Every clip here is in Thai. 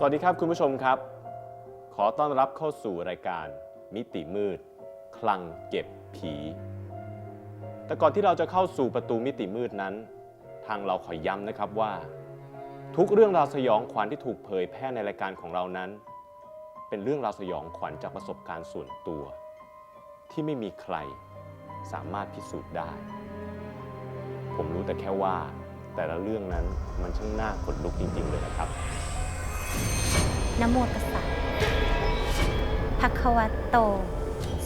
สวัสดีครับคุณผู้ชมครับ ขอต้อนรับเข้าสู่รายการ มิติมืด คลังเก็บผี แต่ก่อนที่เราจะเข้าสู่ประตูมิติมืดนั้น ทางเราขอย้ำนะครับว่า ทุกเรื่องราวสยองขวัญที่ถูกเผยแพร่ในรายการของเรานั้น เป็นเรื่องราวสยองขวัญจากประสบการณ์ส่วนตัว ที่ไม่มีใครสามารถพิสูจน์ได้ ผมรู้แต่แค่ว่า แต่ละเรื่องนั้นมันช่างน่าขนลุกจริง ๆ เลยนะครับ นะโมตัสสะภะคะวะโต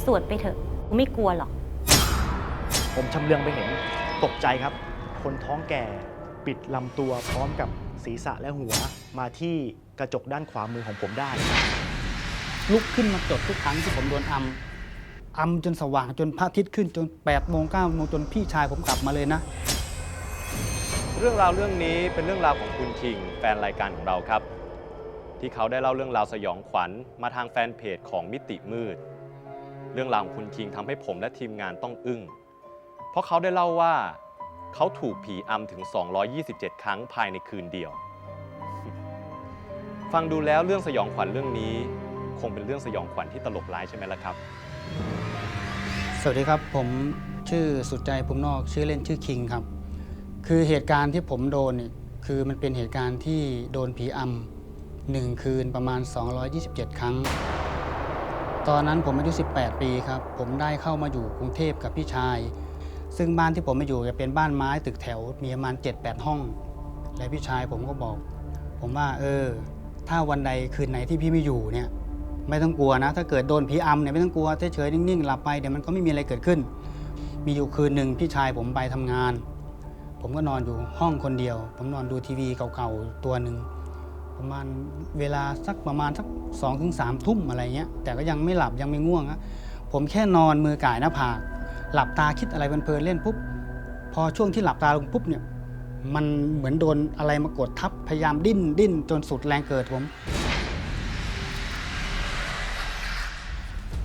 สวดไปเถอะกูไม่กลัวหรอก ผมชำเลืองไปเห็นตกใจครับ คนท้องแก่ปิดลำตัวพร้อมกับศีรษะและหัวมาที่กระจกด้านขวามือของผมได้ ลุกขึ้นมาจดทุกครั้งที่ผมโดนอำอำจนสว่างจนพระอาทิตย์ขึ้นจน8ปดโมงเก้าโมงจนพี่ชายผมกลับมาเลยนะ เรื่องราวเรื่องนี้เป็นเรื่องราวของคุณคิงแฟนรายการของเราครับ ที่เขาได้เล่าเรื่องราวสยองขวัญมาทางแฟนเพจของมิติมืด เรื่องราวของคุณคิงทำให้ผมและทีมงานต้องอึ้ง เพราะเขาได้เล่าว่า เขาถูกผีอำถึง 227 ครั้งภายในคืนเดียว ฟังดูแล้วเรื่องสยองขวัญเรื่องนี้ คงเป็นเรื่องสยองขวัญที่ตลกร้ายใช่ไหมล่ะครับ สวัสดีครับผมชื่อสุดใจภูมินอกชื่อเล่นชื่อคิงครับ คือเหตุการณ์ที่ผมโดนเนี่ยคือมันเป็นเหตุการณ์ที่โดนผีอำ หนึ่งคืนประมาณ 227 ครั้ง ตอนนั้นผมอายุ 18 ปีครับ ผมได้เข้ามาอยู่กรุงเทพกับพี่ชาย ซึ่งบ้านที่ผมมาอยู่จะเป็นบ้านไม้ตึกแถวมีประมาณ 7-8 ห้อง และพี่ชายผมก็บอก ผมว่าเออ ถ้าวันใดคืนไหนที่พี่ไม่อยู่เนี่ยไม่ต้องกลัวนะ ถ้าเกิดโดนผีอำเนี่ยไม่ต้องกลัวเฉยๆนิ่งๆหลับไปเดี๋ยวมันก็ไม่มีอะไรเกิดขึ้น มีอยู่คืนหนึ่งพี่ชายผมไปทำงาน ผมก็นอนอยู่ห้องคนเดียว ผมนอนดูทีวีเก่าๆตัวหนึ่ง ประมาณเวลาสักประมาณสักสองถึงสามทุ่มอะไรเงี้ยแต่ก็ยังไม่หลับยังไม่ง่วงอะผมแค่นอนมือก่ายหน้าผากหลับตาคิดอะไรเพลินเล่นปุ๊บพอช่วงที่หลับตาลงปุ๊บเนี่ยมันเหมือนโดนอะไรมากดทับพยายามดิ้นดิ้นจนสุดแรงเกิดผม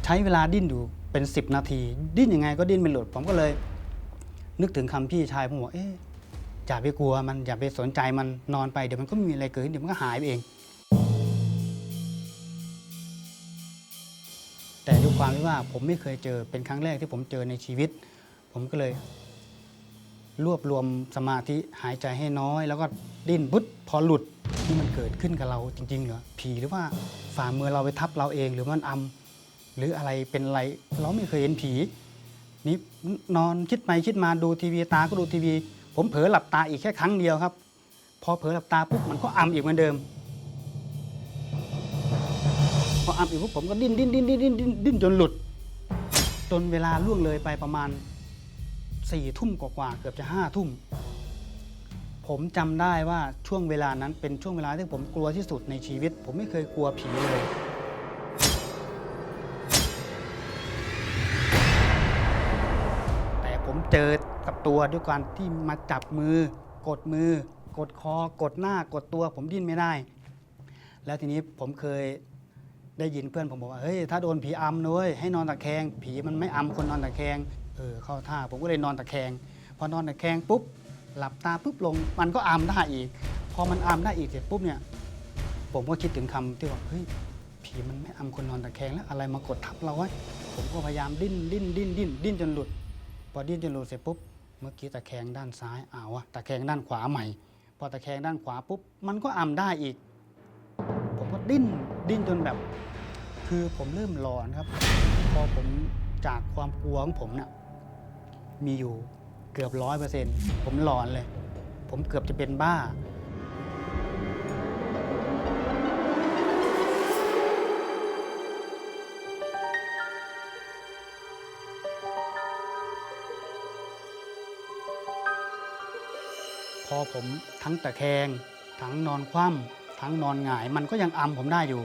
ใช้เวลาดิ้นอยู่เป็น 10 นาที ดิ้นยังไงก็ดิ้นไม่หลุดผมก็เลย นึกถึงคำพี่ชายผมบอกเอ๊ะ อย่าไปกลัวมันอย่าไปสนใจมันนอนไปเดี๋ยวมันก็มีอะไรเกิดขึ้นเดี๋ยวมันก็หายไปเอง แต่ด้วยความที่ว่าผมไม่เคยเจอเป็นครั้งแรกที่ผมเจอในชีวิต ผมก็เลย รวบรวมสมาธิหายใจให้น้อย แล้วก็ดิ้นปุ๊บพอหลุดที่มันเกิดขึ้นกับเราจริงๆเหรอผีหรือว่าฝ่ามือเราไปทับเราเองหรือมันอำหรืออะไรเป็นอะไรเราไม่เคยเห็นผีนี่นอนคิดไปคิดมาดูทีวีตาก็ดูทีวี ผมเผลอหลับตาอีกแค่ครั้งเดียวครับ พอเผลอหลับตาปุ๊บมันก็อำอีกเหมือนเดิม พออำอีกปุ๊บผมก็ดิ้นดิ้นดิ้นดิ้นดิ้นดิ้นดิ้นจนหลุด จนเวลาล่วงเลยไปประมาณสี่ทุ่มกว่าๆเกือบจะห้าทุ่ม ผมจำได้ว่าช่วงเวลานั้นเป็นช่วงเวลาที่ผมกลัวที่สุดในชีวิต ผมไม่เคยกลัวผีเลย แต่ผมเจอ กับตัวด้วยการที่มาจับมือ กดมือ กดคอ กดหน้ากดตัว ผมดิ้นไม่ได้ แล้วทีนี้ผมเคยได้ยินเพื่อนผมบอกว่าเฮ้ยถ้าโดนผีอำนะเว้ยให้นอนตะแคง ผีมันไม่อำคนนอนตะแคงเออเข้าท่าผมก็เลยนอนตะแคง พอนอนตะแคงปุ๊บหลับตาปุ๊บลง มันก็อำได้อีก พอมันอำได้อีกเสร็จปุ๊บเนี่ยผมก็คิดถึงคำที่ว่าเฮ้ยผีมันไม่อำคนนอนตะแคงแล้วอะไรมากดทับเราไว้ผมก็พยายามดิ้นดิ้นดิ้นดิ้นดิ้นจนหลุด พอดิ้นจนหลุดเสร็จปุ๊บ เมื่อกี้ตะแคงด้านซ้ายอ้าวะตะแคงด้านขวาใหม่ พอตะแคงด้านขวาปุ๊บมันก็อ่ำได้อีก ผมก็ดิ้นดิ้นจนแบบ คือผมเริ่มหลอนครับ พอผมจากความกลัวของผมน่ะมีอยู่เกือบร้อยเปอร์เซ็นต์ผมหลอนเลย ผมเกือบจะเป็นบ้า อผมทั้งตะแคง ทั้งนอนคว่ำทั้งนอนหงาย มันก็ยังอำผมได้อยู่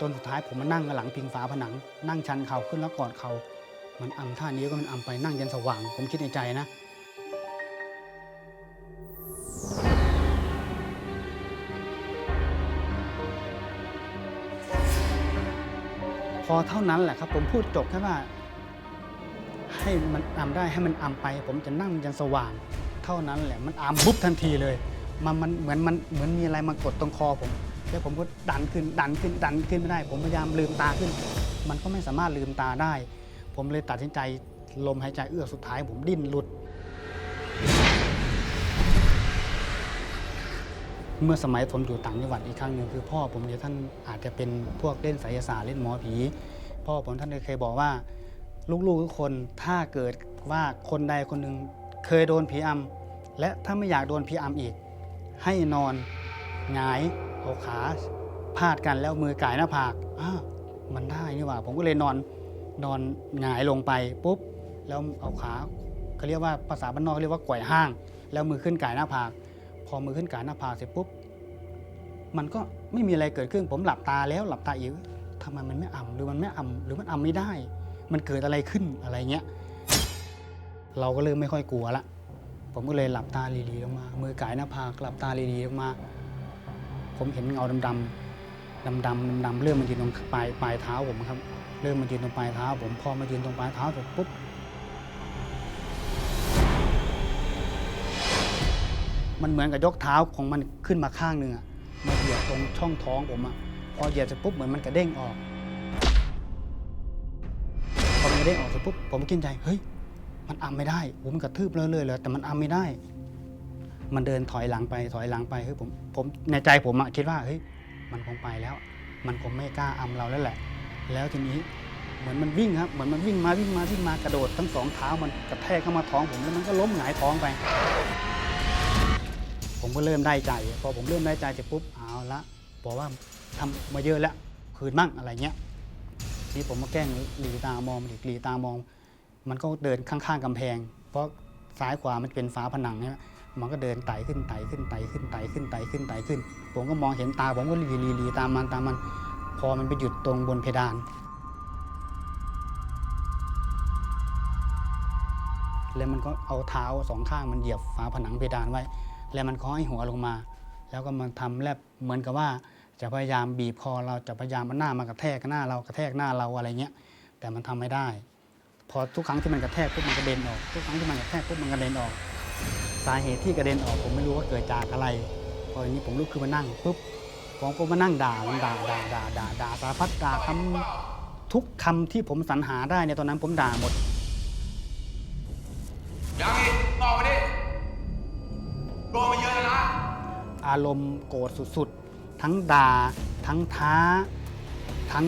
จนสุดท้ายผมมานั่งกับหลังพิงฝาผนัง นั่งชันเข่าขึ้นแล้วกอดเขา มันอำท่านี้ก็มันอำไปนั่งยันสว่าง ผมคิดในใจนะพอเท่านั้นแหละครับ ผมพูดจบแค่ว่า ให้มันอำได้ให้มันอำไป ผมจะนั่งยันสว่าง เท่านั้นแหละมันอำปุ๊บทันทีเลยมันมันเหมือนมันเหมือนมีอะไรมากดตรงคอผม แล้วผมก็ดันขึ้นดันขึ้นดันขึ้นไม่ได้ ผมพยายามลืมตาขึ้น มันก็ไม่สามารถลืมตาได้ ผมเลยตัดสินใจลมหายใจเอื้อกสุดท้าย ผมดิ้นหลุด เมื่อสมัยผมอยู่ต่างจังหวัดอีกครั้งหนึ่งคือพ่อผมเนี่ยท่านอาจจะเป็นพวกเล่นไสยศาสตร์เล่นหมอผี พ่อผมท่านเคยบอกว่า ลูกๆทุกคนถ้าเกิดว่าคนใดคนหนึ่ง เคยโดนผีอำและถ้าไม่อยากโดนผีอำอีก ให้นอนหงายเอาขาพาดกันแล้วมือก่ายหน้าผากอ้ามันได้นี่หว่า ผมก็เลยนอนนอนหงายลงไปปุ๊บ แล้วเอาขาเขาเรียกว่าภาษาบ้านนอกเขาเรียกว่าก่อยห้าง แล้วมือขึ้นก่ายหน้าผาก พอมือขึ้นก่ายหน้าผากเสร็จปุ๊บ มันก็ไม่มีอะไรเกิดขึ้น ผมหลับตาแล้วหลับตาอีกทำไมมันไม่อ่ำหรือมันไม่อ่ำหรือมันอ่ำไม่ได้ มันเกิดอะไรขึ้นอะไรเงี้ย เราก็เริ่มไม่ค่อยกลัวละผมก็เลยหลับตาลีๆลงมามือก่ายหน้าผากหลับตาลีๆลงมา ผมเห็นเงาดำๆดำๆดำๆเริ่มมายืนตรงปลายปลายเท้าผมครับ เริ่มมายืนตรงปลายเท้า ผมพอมายืนตรงปลายเท้าเสร็จปุ๊บมันเหมือนกับยกเท้าของมันขึ้นมาข้างหนึ่งอะมาเหยียบตรงช่องท้องผมอะพอเหยียบเสร็จปุ๊บเหมือนมันกระเด้งออกพอมันกระเด้งออกเสร็จปุ๊บผมกินใจเฮ้ย มันอำไม่ได้ผมกระทืบเลยเลยๆเลยแต่มันอำไม่ได้ มันเดินถอยหลังไปถอยหลังไปเฮ้ยผมผมในใจผมอะคิดว่าเฮ้ยมันคงไปแล้ว มันคงไม่กล้าอำเราแล้วแหละ แล้วทีนี้เหมือนมันวิ่งครับเหมือนมันวิ่งมาวิ่งมาวิ่งมากระโดดทั้งสองเท้ามันกระแทกเข้ามาท้องผมแล้วมันก็ล้มหงายท้องไป ผมก็เริ่มได้ใจพอผมเริ่มได้ใจเสร็จปุ๊บเอาละบอกว่าทำมาเยอะแล้วคืนมั่งอะไรเงี้ยนี่ผมมาแกล้งหลีตามองอีกหลีตามอง มันก็เดินข้างๆกำแพง เพราะซ้ายขวามันเป็นฝาผนังเนี่ยมันก็เดินไต่ขึ้นไต่ขึ้นไต่ขึ้นไต่ขึ้นไต่ขึ้นไต่ขึ้น ผมก็มองเห็นตาผมก็ลีลีลีตามมันตามมัน พอมันไปหยุดตรงบนเพดาน แล้วมันก็เอาเท้าสองข้างมันเหยียบฝาผนังเพดานไว้ แล้วมันก็ให้หัวลงมา แล้วก็มันทำแลบเหมือนกับว่าจะพยายามบีบคอเราจะพยายามมันหน้ามากระแทกหน้าเรากระแทกหน้าเราอะไรเงี้ย แต่มันทำไม่ได้ พอทุกครั้งที่มันกระแทกปุ๊บมันกระเด็นออก ทุกครั้งที่มันกระแทกปุ๊บมันกระเด็นออก สาเหตุที่กระเด็นออกผมไม่รู้ว่าเกิดจากอะไร พอทีนี้ผมลุกขึ้นมานั่งปุ๊บผมก็มานั่งด่ามันด่าด่าด่าด่าด่าสารพัดด่าคำทุกคำที่ผมสรรหาได้ในยตอนนั้นผมด่าหมดยังอีกออกมาดิโดนมาเยอะแล้วนะอารมณ์โกรธสุดๆ ทั้งด่า ทั้งท้า ทั้ง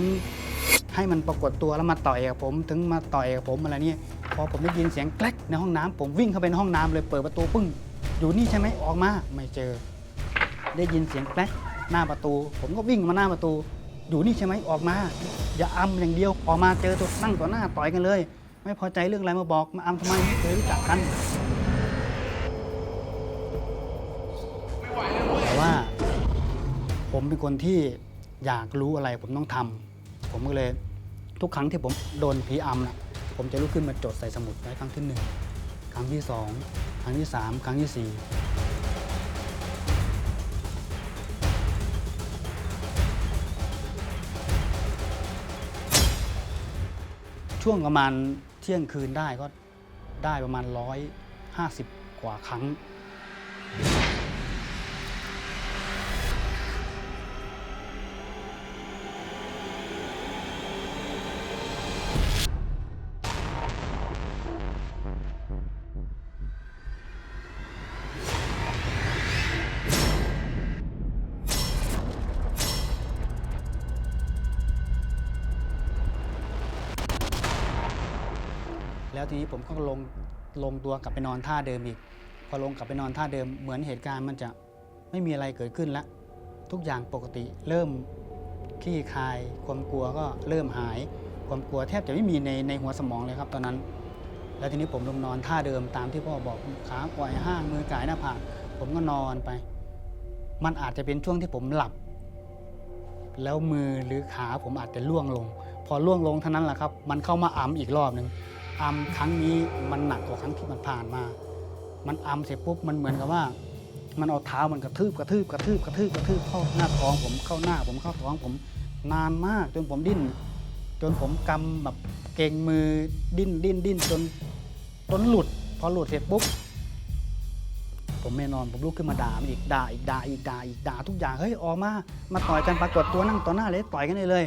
ให้มันปรากฏตัวแล้วมาต่อยกับผม ถึงมาต่อยกับผมอะไรเนี่ยพอผมได้ยินเสียงแกลกในห้องน้ำผมวิ่งเข้าไปในห้องน้ำเลยเปิดประตูปึ้ง อยู่นี่ใช่ไหมออกมาไม่เจอ ได้ยินเสียงแกลกหน้าประตู ผมก็วิ่งมาหน้าประตู อยู่นี่ใช่ไหมออกมา อย่าอำอย่างเดียวออกมาเจอตัวนั่งต่อหน้าต่อยกันเลย ไม่พอใจเรื่องอะไรมาบอกมาอำทำไมไม่เคยรู้จักกันแต่ว่า ผมเป็นคนที่อยากรู้อะไรผมต้องทำ ผมก็เลยทุกครั้งที่ผมโดนผีอำนะผมจะลุกขึ้นมาจดใส่สมุดไว้ครั้งที่หนึ่งครั้งที่สองครั้งที่สามครั้งที่สี่ช่วงประมาณเที่ยงคืนได้ก็ได้ประมาณร้อยห้าสิบกว่าครั้ง แล้วทีนี้ผมก็ลงลงตัวกลับไปนอนท่าเดิมอีก พอลงกลับไปนอนท่าเดิมเหมือนเหตุการณ์มันจะไม่มีอะไรเกิดขึ้นแล้วทุกอย่างปกติเริ่มขี้คาย ความกลัวก็เริ่มหาย ความกลัวแทบจะไม่มีในในหัวสมองเลยครับ ตอนนั้น แล้วทีนี้ผมลงนอนท่าเดิมตามที่พ่อบอกขาปล่อยห้างมือกายหน้าผากผมก็นอนไป มันอาจจะเป็นช่วงที่ผมหลับ แล้วมือหรือขาผมอาจจะล่วงลง พอล่วงลงเท่านั้นแหละครับ มันเข้ามาอัมอีกรอบหนึ่ง อัมครั้งนี้มันหนักกว่าครั้งที่มันผ่านมา มันอัมเสร็จปุ๊บมันเหมือนกับว่า มันเอาเท้ามันกระทืบกระทืบกระทืบกระทืบกระทืบเข้าหน้าท้องผมเข้าหน้าผมเข้าท้องผมนานมากจนผมดิ้น จนผมกำแบบเก่งมือดิ้นดิ้นดิ้นจนจนหลุด พอหลุดเสร็จปุ๊บผมไม่นอนผมลุกขึ้นมาด่ามันอีกด่าอีกด่าอีกด่าอีกด่าทุกอย่างเฮ้ยออกมามาต่อยกันปรากฏตัวนั่งต่อหน้าเลยต่อยกันเลยเลย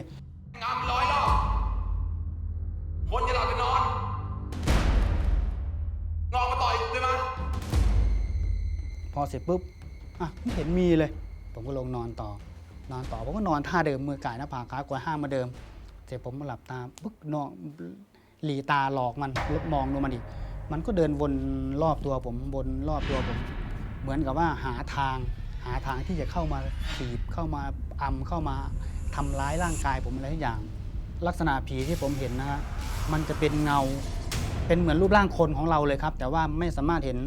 งามลอยรอบคนจะหลับไปนอน อเสร็จปุ๊บอะไม่เห็นมีเลย ผมก็ลงนอนต่อ นอนต่อผมก็นอนท่าเดิมมือก่ายหน้าผากขากว่าห้ามาเดิม เสร็จผมก็หลับตาปึ๊กนอนหลีตาหลอกมันลุกมองดูมันอีก มันก็เดินวนรอบตัวผมวนรอบตัวผม เหมือนกับว่าหาทาง หาทางที่จะเข้ามาถีบเข้ามาอำเข้ามาทำร้ายร่างกายผมอะไรทุกอย่าง ลักษณะผีที่ผมเห็นนะฮะมันจะเป็นเงา เป็นเหมือนรูปร่างคนของเราเลยครับ แต่ว่าไม่สามารถเห็น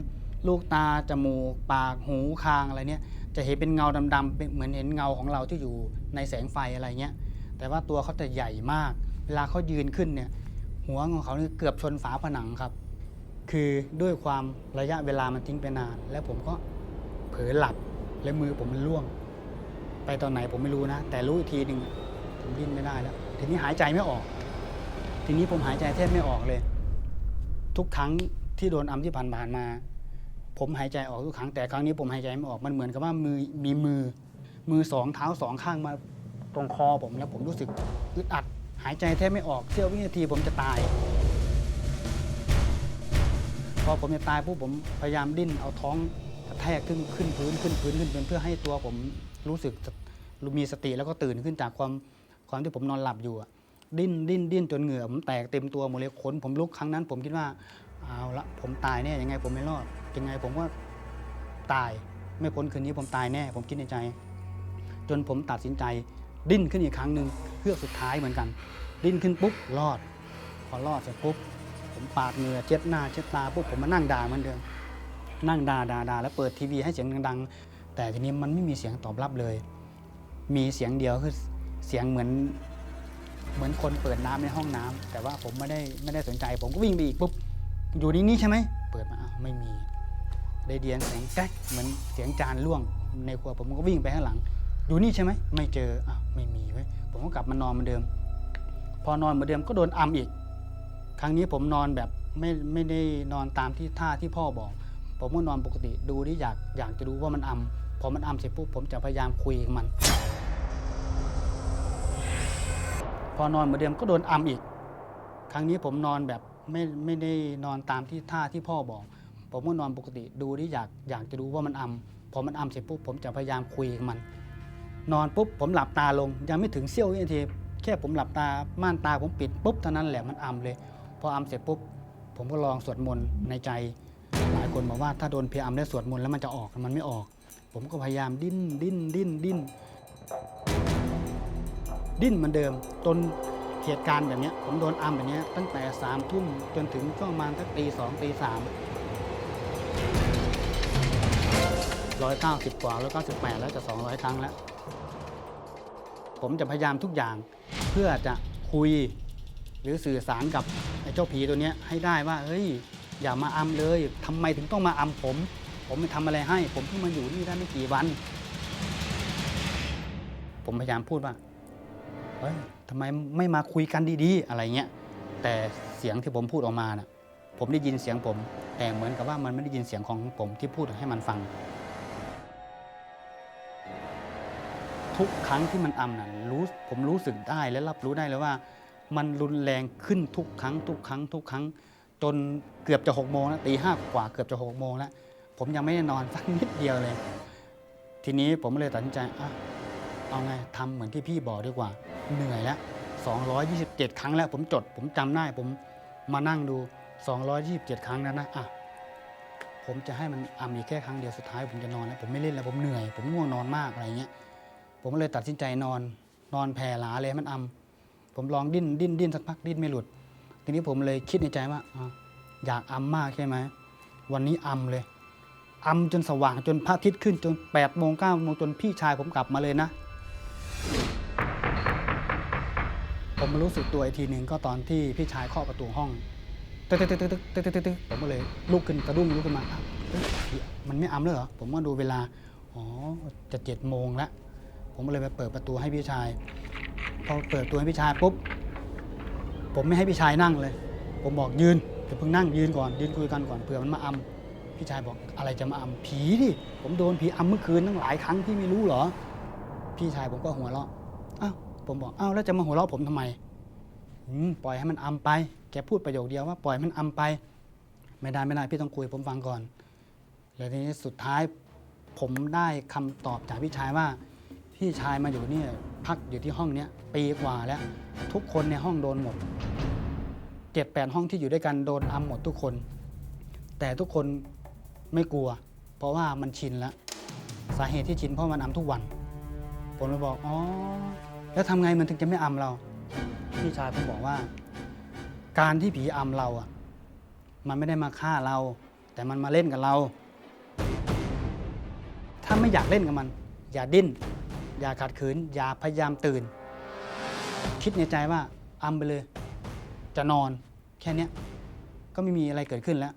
ลูกตาจมูก ปากหูคางอะไรเนี่ยจะเห็นเป็นเงาดำๆเป็นเหมือนเห็นเงาของเราที่อยู่ในแสงไฟอะไรเงี้ยแต่ว่าตัวเขาจะใหญ่มาก เวลาเขายืนขึ้นเนี่ยหัวของเขาเนี่เกือบชนฝาผนังครับ คือด้วยความระยะเวลามันทิ้งไปนาน แล้วผมก็เผลอหลับและมือผมมันล่วง ไปตอนไหนผมไม่รู้นะ แต่รู้อีกทีหนึ่งผมดิ้นไม่ได้แล้วทีนี้หายใจไม่ออก ทีนี้ผมหายใจแทบไม่ออกเลย ทุกครั้งที่โดนอัมที่ผ่านๆมา ผมหายใจออกทุกครั้งแต่ครั้งนี้ผมหายใจไม่ออกมันเหมือนกับว่ามือมีมือ มือสองเท้าสองข้างมาตรงคอผมแล้วผมรู้สึกอึดอัด หายใจแทบไม่ออกเสี้ยววินาทีผมจะตาย พอผมจะตายปุ๊บผมพยายามดิ้นเอาท้องกระแทกขึ้นขึ้นพื้นขึ้นพื้นขึ้นเป็นเพื่อให้ตัวผมรู้สึกมีสติแล้วก็ตื่นขึ้นจากความความที่ผมนอนหลับอยู่ดิ้นดิ้นดิ้นจนเหงื่อผมแตกเต็มตัวหมดเลยขนผมลุกครั้งนั้น ผมคิดว่าเอาละผมตายแน่ยังไงผมไม่รอด ยังไงผมก็ตายไม่พ้นคืนนี้ผมตายแน่ ผมคิดในใจ จนผมตัดสินใจดิ้นขึ้นอีกครั้งหนึ่งเพื่อสุดท้ายเหมือนกัน ดิ้นขึ้นปุ๊บรอด พอรอดเสร็จปุ๊บผมปาดเหงื่อเช็ดหน้าเช็ดตาปุ๊บผมมานั่งด่าเหมือนเดิมนั่งด่าด่าด่าแล้วเปิดทีวีให้เสียงดังๆ แต่ทีนี้มันไม่มีเสียงตอบรับเลย มีเสียงเดียวคือเสียงเหมือนเหมือนคนเปิดน้ำในห้องน้ำแต่ว่าผมไม่ได้ไม่ได้สนใจ ผมก็วิ่งไปอีกปุ๊บอยู่นี่นี่ใช่ไหมเปิดมาอ้าวไม่มี ได้เดียนเสียงแก๊กเหมือนเสียงจานล่วงในครัวผมก็วิ่งไปข้างหลังดูนี่ใช่ไหมไม่เจออ้าวไม่มีเว้ยผมก็กลับมานอนเหมือนเดิม พอนอนเหมือนเดิมก็โดนอัมอีก ครั้งนี้ผมนอนแบบไม่ไม่ได้นอนตามที่ท่าที่พ่อบอก ผมก็นอนปกติดูที่อยากอยากจะรู้ว่ามันอัมพอมันอัมเสร็จปุ๊บผมจะพยายามคุยกับมัน พอนอนเหมือนเดิมก็โดนอัมอีก ครั้งนี้ผมนอนแบบไม่ไม่ได้นอนตามที่ท่าที่พ่อบอก ผมก็นอนปกติดูที่อยากอยากจะรู้ว่ามันอัมพอมันอัมเสร็จปุ๊บผมจะพยายามคุยกับมัน นอนปุ๊บผมหลับตาลง ยังไม่ถึงเสี้ยววินาที แค่ผมหลับตาม่านตาผมปิดปุ๊บเท่านั้นแหละมันอัมเลย พออัมเสร็จปุ๊บผมก็ลองสวดมนต์ในใจ หลายคนบอกว่าถ้าโดนเพอัมแล้วสวดมนต์แล้วมันจะออกมันไม่ออก ผมก็พยายามดิ้นดิ้นดิ้นดิ้นดิ้นเหมือนเดิมจนเหตุการณ์แบบนี้ผมโดนอัมแบบนี้ตั้งแต่สามทุ่มจนถึงช่วงประมาณสักตีสองตีสาม ร้อยเก้าสิบกว่าร้อยเก้าสิบแปดแล้วจะสองร้อยครั้งแล้ว ผมจะพยายามทุกอย่างเพื่อจะคุยหรือสื่อสารกับไอ้เจ้าผีตัวนี้ให้ได้ว่า เฮ้ย อย่ามาอำเลยทำไมถึงต้องมาอำผม ผมไม่ทำอะไรให้ ผมเพิ่งมาอยู่นี่ได้ไม่กี่วัน ผมพยายามพูดว่า เฮ้ยทำไมไม่มาคุยกันดีๆ อะไรเงี้ย แต่เสียงที่ผมพูดออกมาน่ะ ผมได้ยินเสียงผม แต่เหมือนกับว่ามันไม่ได้ยินเสียงของผมที่พูดให้มันฟัง ทุกครั้งที่มันอำน่ะรู้ผมรู้สึกได้และรับรู้ได้เลยว่า มันรุนแรงขึ้นทุกครั้ง ทุกครั้ง ทุกครั้ง จนเกือบจะหกโมงแล้วตีห้ากว่าเกือบจะหกโมงแล้ว ผมยังไม่ได้นอนสักนิดเดียวเลย ทีนี้ผมเลยตัดสินใจอะเอาไงทำเหมือนที่พี่บอกดีกว่า เหนื่อยแล้ว227 ครั้งแล้วผมจด ผมจำได้ผมมานั่งดู 227 ครั้งแล้วนะอะผมจะให้มันอำอีกแค่ครั้งเดียวสุดท้ายผมจะนอนแล้วผมไม่เล่นแล้วผมเหนื่อย ผมง่วงนอนมากอะไรเงี้ย ผมก็เลยตัดสินใจนอน นอนแผ่หลาเลยมันอำผมลองดิ้นดิ้นดิ้นสักพักดิ้นไม่หลุด ทีนี้ผมเลยคิดในใจว่าอยากอำมากใช่ไหมวันนี้อำเลยอำจนสว่างจนพระอาทิตย์ขึ้นจน8ปดโมงเก้าโมงจนพี่ชายผมกลับมาเลยนะ ผมมารู้สึกตัวอีกทีหนึ่งก็ตอนที่พี่ชายเคาะประตูห้องตึ๊กตึ๊กตึ๊กตึ๊กตึ๊กตึ๊กผมก็เลยลุกขึ้นกระดุ้งลุกขึ้นมามันไม่อำเลยเหรอผมก็ดูเวลาอ๋อจะเจ็ดโมงแล้ว ผมก็เลยไปเปิดประตูให้พี่ชาย พอเปิดประตูให้พี่ชายปุ๊บ ผมไม่ให้พี่ชายนั่งเลย ผมบอกยืนเดี๋ยวเพิ่งนั่งยืนก่อน ยืนคุยกันก่อนเผื่อมันมาอพี่ชายบอกอะไรจะมาอำผีดิ ผมโดนผีอำเมื่อคืนตั้งหลายครั้งพี่ไม่รู้เหรอ พี่ชายผมก็หัวเราะ อ้าว ผมบอก อ้าวแล้วจะมาหัวเราะผมทำไมปล่อยให้มันอำไป แกพูดประโยคเดียวว่าปล่อยมันอำไป ไม่ได้ไม่ได้พี่ต้องคุยผมฟังก่อน แล้วทีนี้สุดท้ายผมได้คำตอบจากพี่ชายว่า พี่ชายมาอยู่เนี่ยพักอยู่ที่ห้องเนี้ยปีกว่าแล้ว ทุกคนในห้องโดนหมดเจ็ดแปดห้องที่อยู่ด้วยกันโดนอำหมดทุกคน แต่ทุกคนไม่กลัว เพราะว่ามันชินแล้ว สาเหตุที่ชินเพราะมันอำทุกวัน ผมเลยบอกอ๋อแล้วทำไงมันถึงจะไม่อำเรา พี่ชายผมบอกว่า การที่ผีอำเราอะ มันไม่ได้มาฆ่าเรา แต่มันมาเล่นกับเรา ถ้าไม่อยากเล่นกับมัน อย่าดิ้น อย่าขัดขืน อย่าพยายามตื่น คิดในใจว่าอำไปเลย จะนอนแค่นี้ก็ไม่มีอะไรเกิดขึ้นแล้ว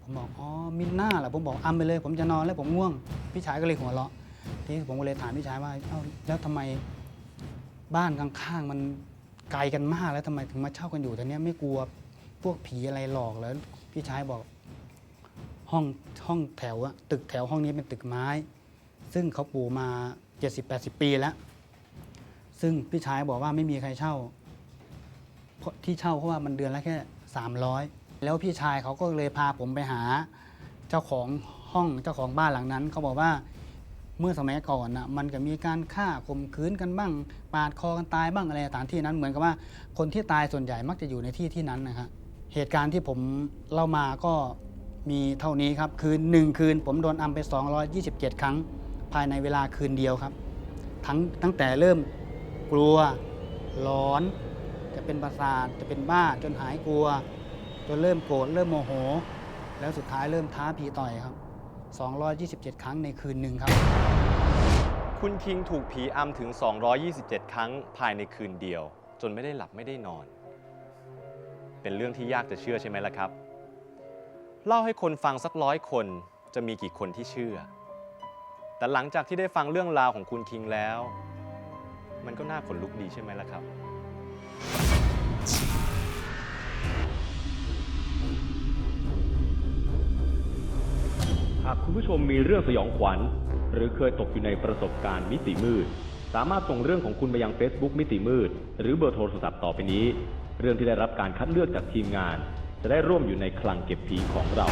ผมบอกอ๋อมินหน้าแหละผมบอกอำไปเลย ผมจะนอนแล้วผมง่วง พี่ชายก็เลยหัวเราะทีนี้ผมก็เลยถามพี่ชายว่าเอ้าแล้วทำไมบ้านข้างๆมันไกลกันมากแล้วทำไมถึงมาเช่ากันอยู่แต่เนี้ยไม่กลัวพวกผีอะไรหลอกแล้วพี่ชายบอกห้องห้องแถวอะตึกแถวห้องนี้เป็นตึกไม้ ซึ่งเขาปูมา 70-80 ปีแล้ว ซึ่งพี่ชายบอกว่าไม่มีใครเช่าเพราะที่เช่าเพราะว่ามันเดือนละแค่ 300 แล้วพี่ชายเขาก็เลยพาผมไปหาเจ้าของห้องเจ้าของบ้านหลังนั้นเขาบอกว่าเมื่อสมัยก่อนนะมันก็มีการฆ่าข่มขืนกันบ้าง ปาดคอกันตายบ้างอะไรสถานที่นั้นเหมือนกับว่าคนที่ตายส่วนใหญ่มักจะอยู่ในที่ที่นั้นนะครับเหตุการณ์ที่ผมเล่ามาก็มีเท่านี้ครับ คือหนึ่งคืนผมโดนอัมไป 227 ครั้ง ภายในเวลาคืนเดียวครับ ทั้งตั้งแต่เริ่มกลัวร้อน จะเป็นประสาทจะเป็นบ้าจนหายกลัว จนเริ่มโกรธเริ่มโมโห แล้วสุดท้ายเริ่มท้าผีต่อยครับ 227 ครั้งในคืนหนึ่งครับ คุณคิงถูกผีอำถึง 227 ครั้งภายในคืนเดียว จนไม่ได้หลับไม่ได้นอน เป็นเรื่องที่ยากจะเชื่อใช่ไหมล่ะครับ เล่าให้คนฟังสักร้อยคนจะมีกี่คนที่เชื่อ แต่หลังจากที่ได้ฟังเรื่องราวของคุณคิงแล้ว มันก็น่าขนลุกดีใช่ไหมล่ะครับ หากคุณผู้ชมมีเรื่องสยองขวัญ หรือเคยตกอยู่ในประสบการณ์มิติมืด สามารถส่งเรื่องของคุณไปยัง Facebook มิติมืด หรือเบอร์โทรศัพท์ต่อไปนี้ เรื่องที่ได้รับการคัดเลือกจากทีมงาน จะได้ร่วมอยู่ในคลังเก็บผีของเรา